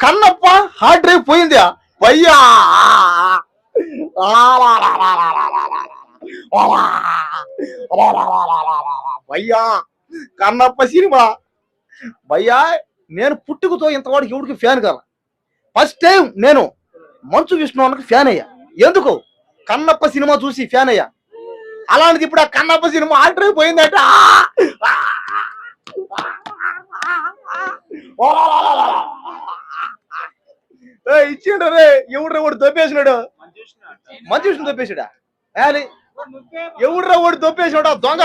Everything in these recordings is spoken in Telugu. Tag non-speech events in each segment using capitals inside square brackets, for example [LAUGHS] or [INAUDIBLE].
కన్నప్ప హార్డ్ డ్రైవ్ పోయిందా పయ్యా భయ్యా కన్నప్ప సినిమా. భయ్యా నేను పుట్టుకతో ఇంతవాడికి ఎవడికి ఫ్యాన్ కాల? ఫస్ట్ టైం నేను మంచు విష్ణువుకి ఫ్యాన్ అయ్యా. ఎందుకు? కన్నప్ప సినిమా చూసి ఫ్యాన్ అయ్యా. అలాంటిది ఇప్పుడు ఆ కన్నప్ప సినిమా ఆల్టర్ అయిపోయిందట [LAUGHS] [LAUGHS] ఇచ్చిండు రే. ఎవడ్రా వాడు దొబ్బేసినాడు? మంచి విష్ణు దొబ్బేసాడా ఏలి ఎవడ్రా వాడు దొబ్బేసినాడు? దొంగ.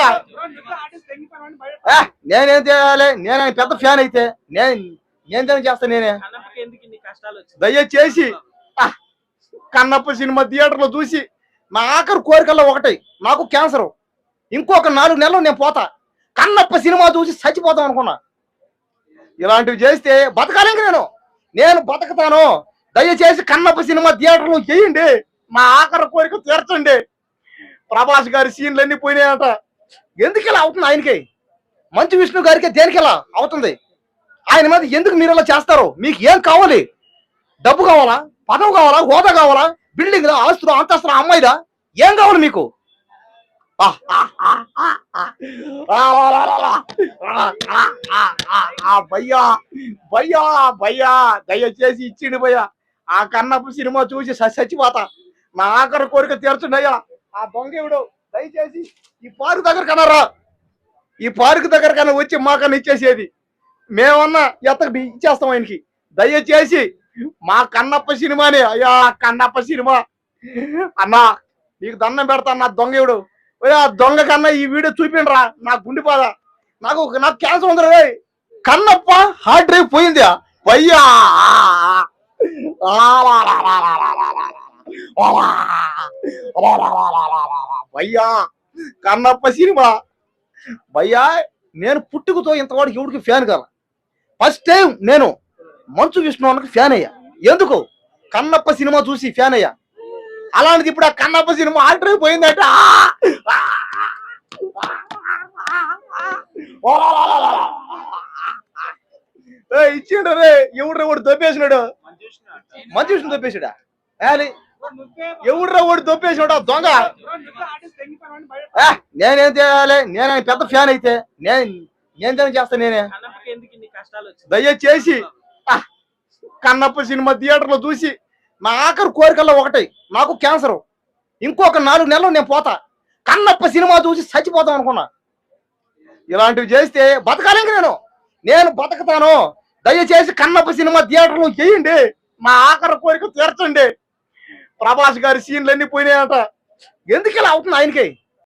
ఏ, నేనేం చేయాలి? నేను పెద్ద ఫ్యాన్ అయితే నేను నేను చేస్తా నేనే? దయచేసి ఆ, కన్నప్ప సినిమా థియేటర్లో చూసి నా ఆఖరి కోరికల్లో ఒకటి నాకు క్యాన్సర్. ఇంకొక నాలుగు నెలలు నేను పోతా. కన్నప్ప సినిమా చూసి చచ్చిపోతాం అనుకున్నా. ఇలాంటివి చేస్తే బతకాలి నేను. నేను బతకతాను. దయచేసి కన్నప్ప సినిమా థియేటర్లో చేయండి మా ఆఖరి కోరిక తీర్చండి ప్రభాస్ గారి సీన్లు అన్ని పోయినాయట ఎందుకు ఇలా అవుతుంది ఆయనకి మంచు విష్ణు గారికి దేనికి ఇలా అవుతుంది ఆయన మీద ఎందుకు మీరు ఇలా చేస్తారు మీకు ఏం కావాలి డబ్బు కావాలా పదవి కావాలా హోదా కావాలా బిల్డింగ్ ఆస్తులు అంతస్తులు అమ్మాయిదా ఏం కావాలి మీకు ఆ, ఆ, ఆ. భయ్యా భయ్యా భయ్యా దయచేసి ఇచ్చిండు భయ్యా ఆ కన్నప్ప సినిమా చూసి చచ్చిపోతా నా ఆఖరి కోరిక తీర్చుండయ్యా. ఆ దొంగ దయచేసి ఈ పార్క్ దగ్గర కన్నారా ఈ పార్క్ దగ్గర కన్నా వచ్చి మాకన్నా ఇచ్చేసేది. మేమన్నా ఎత్తకు ఇచ్చేస్తాం ఆయనకి. దయచేసి మా కన్నప్ప సినిమాని అయ్యా కన్నప్ప సినిమా. అన్నా నీకు దండం పెడతా నా దొంగ అయ్యా ఆ దొంగ కన్నా ఈ వీడియో చూపిండ్రా నా గుండె నాకు నాకు క్యాన్సర్ ఉంది రే కన్నప్ప హార్డ్ డ్రైవ్ పోయిందా పయ్యా భయ్యా కన్నప్ప సినిమా భయ్యా నేను పుట్టుకతో ఇంతవాడికి ఎవడికి ఫ్యాన్ కదా ఫస్ట్ టైం నేను మంచు విష్ణువానికి ఫ్యాన్ అయ్యా ఎందుకు కన్నప్ప సినిమా చూసి ఫ్యాన్ అయ్యా అలాంటిది ఇప్పుడు ఆ కన్నప్ప సినిమా ఆల్టర్ అయిపోయిందట ఇచ్చిండు రే ఎవడ్రా వాడు దొబ్బేసినాడు మంచి విషయం దొప్పేసాడా విష్ణు ఏలి ఎవడ్రా ఓడి దొప్పేసాడు దొంగ? ఏ, నేనేం చేయాలి? నేను ఆయన పెద్ద ఫ్యాన్ అయితే నేను నేను చేస్తా నేనే? దయచేసి కన్నప్ప సినిమా థియేటర్లో చూసి నా ఆఖరి కోరికల్లో ఒకటి నాకు క్యాన్సర్. ఇంకొక నాలుగు నెలలు నేను పోతా. కన్నప్ప సినిమా చూసి చచ్చిపోతాం అనుకున్నా. ఇలాంటివి చేస్తే బతకాలి నేను. నేను బతకతాను. దయచేసి కన్నప్ప సినిమా థియేటర్లో చేయండి. మా ఆఖరి కోరిక తీర్చండి ప్రభాస్ గారి సీన్లు అన్ని పోయినాయట. ఎందుకు ఇలా అవుతుంది ఆయనకి?